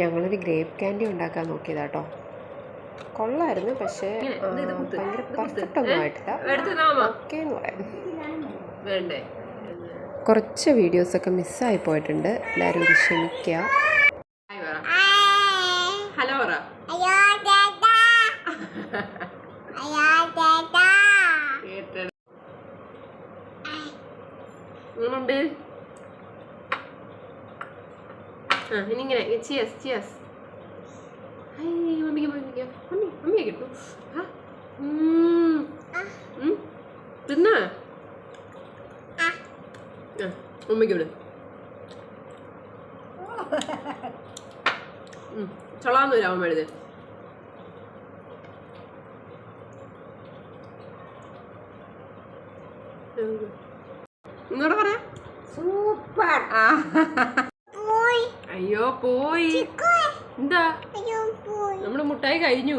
ഞങ്ങളൊരു grape candy ഉണ്ടാക്കാൻ നോക്കിയതാ കേട്ടോ കൊള്ളായിരുന്നു പക്ഷേ ഭയങ്കര പെർഫെക്റ്റ് ഒന്നും? ആയിട്ടില്ല. ഓക്കെ എന്ന് പറയാം കുറച്ച് വീഡിയോസൊക്കെ മിസ്സായി പോയിട്ടുണ്ട്. എല്ലാവരും ക്ഷമിക്കുക. ഹലോ എങ്ങനുണ്ട് ആ ഇനി ഇങ്ങനെ ചിയസ് ചിയസ് ഹൈ മമ്മിക്ക് മമ്മിക്ക് മമ്മി മമ്മിയെ കിട്ടു ആ. തിന്നാ ആ മമ്മിക്ക് വിട്. ചൊളാന്ന് വരാൻ എഴുത് ഇങ്ങോട്ട് പറയാ സൂപ്പർ. അയ്യോ പോയി. എന്താ? നമ്മുടെ മുട്ടായി കഴിഞ്ഞു.